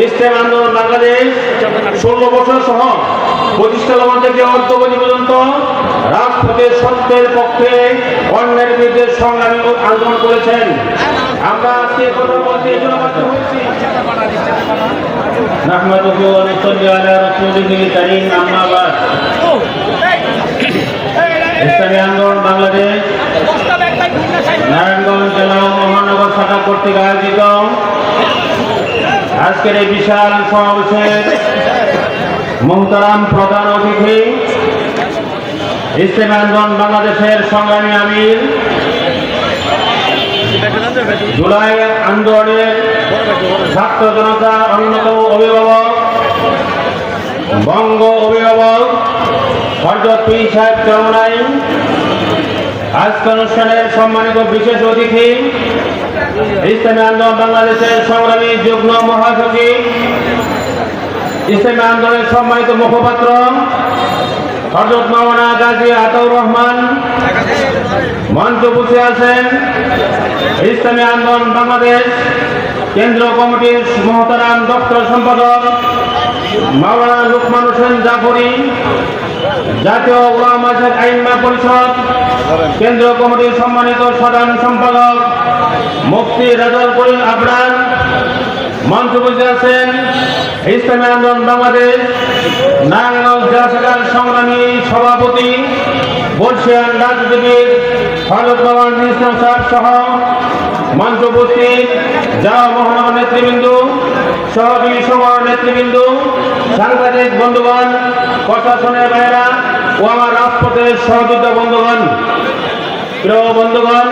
ইসলাম আন্দোলন বাংলাদেশ ষোলো বছর সহ প্রতিষ্ঠা লগ্ন থেকে অদ্যবধি পর্যন্ত রাজপথে সত্যের পক্ষে অন্যের বিরুদ্ধে সংগ্রামী আন্দোলন করেছেন আমরা আজকে কথা বলতে এই জন্য বাধ্য হয়েছি نحمده ونصلي على رسوله الكريم أما بعد ইসলামী আন্দোলন বাংলাদেশ নারায়ণগঞ্জ জেলা ও মহানগর শাখা কর্তৃক আয়োজিত আজকের এই বিশাল সমাবেশের মোহতারাম প্রধান অতিথি আন্দোলন বাংলাদেশের সংগ্রামী আমির। জুলাই আন্দোলনের ছাত্র জনতার অন্যতম অভিভাবক, বঙ্গ অভিভাবক হরজত পীর সাহেব চরমাই আজকে অনুষ্ঠানের সম্মানিত বিশেষ অতিথি, ইসলামী আন্দোলন বাংলাদেশের সংগ্রামী যুগ্ম মহাসচিব, ইসলামী আন্দোলনের সম্মানিত মুখপাত্র হরজত মাওলানা গাজী আতাউর রহমান, মঞ্চ বসে আছেন ইসলামী আন্দোলন বাংলাদেশ কেন্দ্র কমিটির মহতারাম দপ্তর সম্পাদক মাওলানা লুকমান হোসেন জাফরি জাতীয় ওলামা মাঝাব আইনমা পরিষদ কেন্দ্র কমিটির সম্মানিত সাধারণ সম্পাদক মুফতি রাজাল করিম আবরার মঞ্চ বসে আছেন ইসলামী আন্দোলন বাংলাদেশ নারায়ণগঞ্জ জেলা শাখার সংগ্রামী সভাপতি বর্ষিয়ান রাজনীতিবিদ হজরত বাবান ইসলাম সাহেব সহ মঞ্চ উপস্থিত যাওয়া মহানগর নেতৃবৃন্দ, সহযোগী সভার নেতৃবৃন্দ, সাংবাদিক বন্ধুগণ, প্রশাসনের বাইরা ও আমার রাজপথের সহযোগিতা বন্ধুগণ, প্রিয় বন্ধুগণ,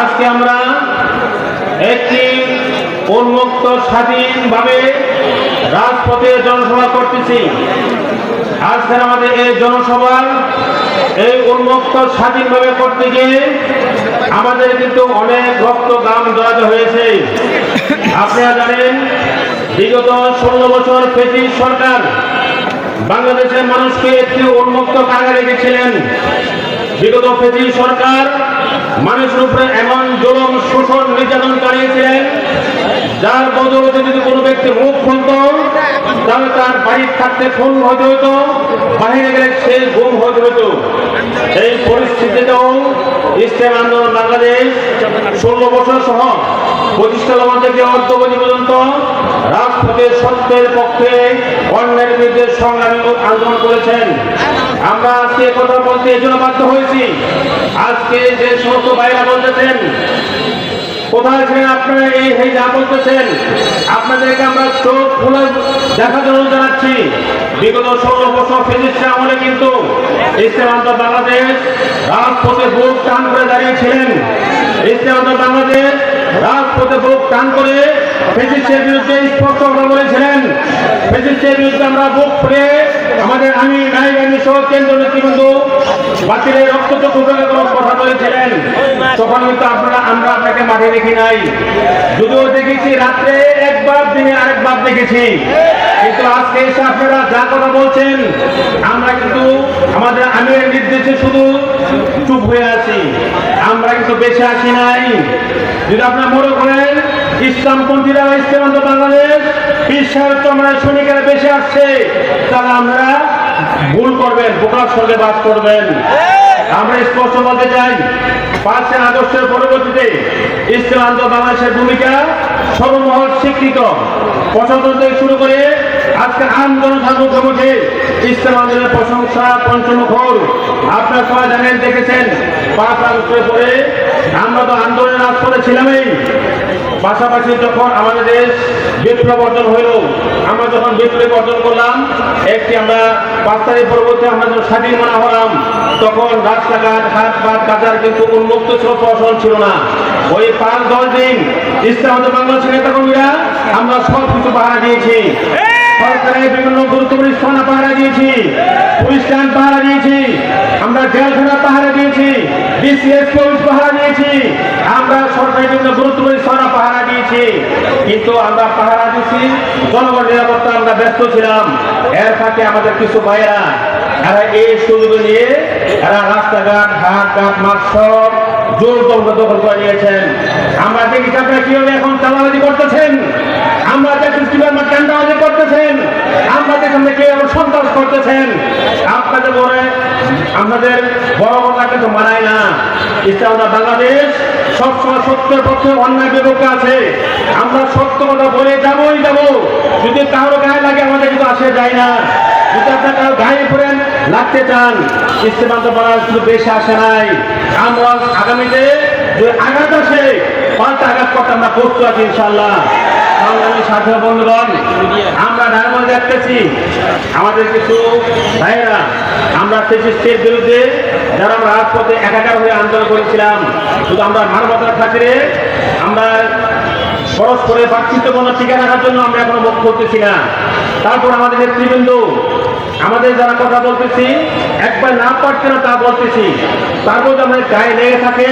আজকে আমরা একটি উন্মুক্ত স্বাধীনভাবে রাজপথে জনসভা করতেছি। আজকের আমাদের এই জনসভা এই উন্মুক্ত স্বাধীনভাবে করতে গিয়ে আমাদের কিন্তু অনেক রক্ত দাম জড়াতে হয়েছে। আপনারা জানেন, বিগত ষোলো বছর ব্রিটিশ সরকার বাংলাদেশের মানুষকে একটি উন্মুক্ত কারাগারে রেখেছিলেন। বিগত ব্রিটিশ সরকার মানুষের উপরে এমন জুলুম, শোষণ, নির্যাতন চালিয়েছিলেন, যার বদলতে যদি কোনো ব্যক্তি মুখ খুলত, তাহলে তার বাড়ির থাকতে খুন হতে হতো, বাহিরে গেলে সে গুম হতে হতো। এই পরিস্থিতিতেও ইসলাম আন্দোলন বাংলাদেশ ষোলো বছর সহ প্রতিষ্ঠা লবণ থেকে অর্থবধি পর্যন্ত রাজপথে সত্যের পক্ষে অন্যের বিরুদ্ধে সংগ্রামী আন্দোলন করেছেন। আমরা আজকে কথা বলতে এই জন্য বাধ্য হয়েছি। আজকে যে সমস্ত ভাইরা বলতেছেন কোথায় এই আপনাদেরকে আমরা খুলে কিন্তু রাজপথে বুক টান করে দাঁড়িয়েছিলেন করে বিরুদ্ধে স্পষ্ট কথা বলেছিলেন। ফিজিক্সের বিরুদ্ধে আমরা বুক ফুলে আমাদের আমি নাইব আমি সহ কেন্দ্র নেতৃবৃন্দ বাতিলের রক্তচক্ষু কথা বলেছিলেন তখন কিন্তু আপনারা আমরা আপনাকে মাঠে দেখি নাই। যদিও দেখেছি, রাত্রে একবার দিনে আরেকবার দেখেছি। কিন্তু আজকে এসে আপনারা যা কথা বলছেন, আমরা কিন্তু আমাদের আমিরের নির্দেশে শুধু চুপ হয়ে আছি। আমরা কিন্তু বেঁচে আসি নাই। যদি আপনারা মনে করেন, ইসলামপন্থীরা ইসলাম আন্দোলন বাংলাদেশ বিশ্বের তোমরা সৈনিকেরা বেঁচে আসছে, তাহলে আমরা ভুল করবেন বোকার সঙ্গে বাস করবেন। আমরা স্পষ্ট বলতে চাই পাঁচের আদর্শের পরবর্তীতে ইসলাম আন্দোলন বাংলাদেশের ভূমিকা সর্বমহল স্বীকৃত। প্রশাসন থেকে শুরু করে আজকে আন্দোলন থাকুক কমিটি ইসলাম আন্দোলনের প্রশংসা পঞ্চমুখর। আপনারা সবাই জানেন, দেখেছেন আমরা তো আন্দোলনের রাজপথে ছিলামই পাশাপাশি যখন আমাদের দেশ বিপ্লব অর্জন হইল, আমরা যখন বিপ্লব অর্জন করলাম, একটি আমরা পাঁচ তারিখ পরবর্তী আমরা যখন স্বাধীন মানা হলাম, তখন রাস্তাঘাট হাট বাট বাজার কিন্তু উন্মুক্ত ছিল ছিল না। ওই পাঁচ, দশ দিন ইসলাম বাংলাদেশের নেতাকর্মীরা আমরা সব কিছু পাহারা দিয়েছি। সরকারের বিভিন্ন গুরুত্বপূর্ণ স্থানে পাহারা দিয়েছি। পুলিশ স্ট্যান্ড পাহারা দিয়েছি। আমরা জেলখানা পাহারা দিয়েছি। বিসিএস পুলিশ পাহারা দিয়েছি। আমরা সরকারি বিভিন্ন গুরুত্বপূর্ণ স্থানে পাহারা দিয়েছি। কিন্তু আমরা পাহারা দিয়েছি, জনগণ নিরাপত্তা আমরা ব্যস্ত ছিলাম। এর ফাঁকে আমাদের কিছু ভাইয়েরা, এরা এই সুযোগ নিয়ে এরা রাস্তাঘাট, হাট ঘাট মাঠ সব জোর দখল করে নিয়েছেন। আমরা দেখি আপনারা কীভাবে এখন চালাবাজি করতেছেন। আমরা দেখি এখান কে এমন সন্ত্রাস করতেছেন? আপনাদের বলে আপনাদের বড় কথা কিন্তু মানায় না। ইসলামটা বাংলাদেশ, সবসময় সত্যের পক্ষে অন্যায় বিপক্ষে আছে। আমরা সত্য কথা বলে যাবই যাব। যদি কারও গায়ে লাগে, আমাদের কিন্তু আসে যায় না। যদি আপনার কারও গায়ে পড়েন, লাগতে চান ইস্তেমান্ত করার শুধু বেশি আসে নাই। আমরা আগামীতে যে আঘাত আসে পাল্টা আঘাত করতে আমরা প্রস্তুত আছি ইনশাল্লাহ সংগ্রামী সাথী বন্ধুগণ, আমরা ডায়মন্ড দেখতেছি। আমাদের কিছু ভাইয়েরা, আমরা ফেসিস্টের বিরুদ্ধে যারা আমরা রাজপথে হয়ে আন্দোলন করেছিলাম, শুধু আমরা মানবতার খাতিরে, আমরা পরস্পরের পার্থিত্যপূর্ণ টিকা রাখার জন্য আমরা এখনও মুখ করতেছি না। তারপর আমাদের নেতৃবৃন্দ, আমাদের যারা কথা বলতেছি, একবার না পারছে না তা বলতেছি। তারপর যদি আমাদের গায়ে লেগে থাকে,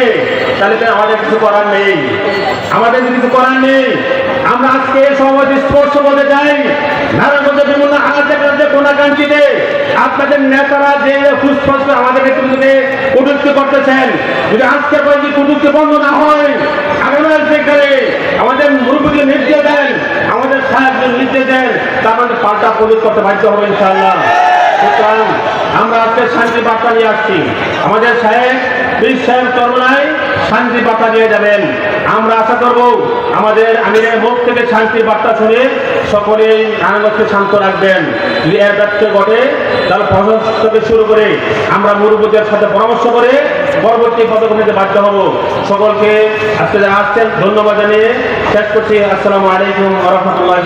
তাহলে আমাদের কিছু করার নেই। আমাদের কিছু করার নেই আমরা আজকে সমাজ স্পর্শ বলতে চাই। নারায়ণগঞ্জ বিভিন্ন আলাদা রাজ্যে কোনাকাঙ্ক্ষিতে আপনাদের নেতারা যে সুস্পষ্ট আমাদের নেতৃত্বে কটুক্তি করতেছেন, যদি আজকে যদি কটুক্তি বন্ধ না হয়, আগামী সেখানে আমাদের মুরব্বীকে নির্দেশ দেন, আমাদের সাহেবকে নির্দেশ দেন তা আমাদের পাল্টা প্রয়োগ করতে বাধ্য হবে ইনশাআল্লাহ। সুতরাং আমরা আজকে শান্তি বার্তা নিয়ে আসছি। আমাদের সাহেব বীর সাহেব চরমনায় শান্তি বার্তা দিয়ে যাবেন। আমরা আশা করব আমাদের আমিরের মুখ থেকে শান্তি বার্তা শুনে সকলেই নানাগতকে শান্ত রাখবেন। যদি ঘটে, তাহলে প্রশাসন থেকে শুরু করে আমরা মুরব্বীদের সাথে পরামর্শ করে পরবর্তী পদক্ষেপ নিতে বাধ্য হব। সকলকে আজকে যারা আসছেন, ধন্যবাদ জানিয়ে শেষ করছি। আসসালামু আলাইকুম রহমতুল্লাহ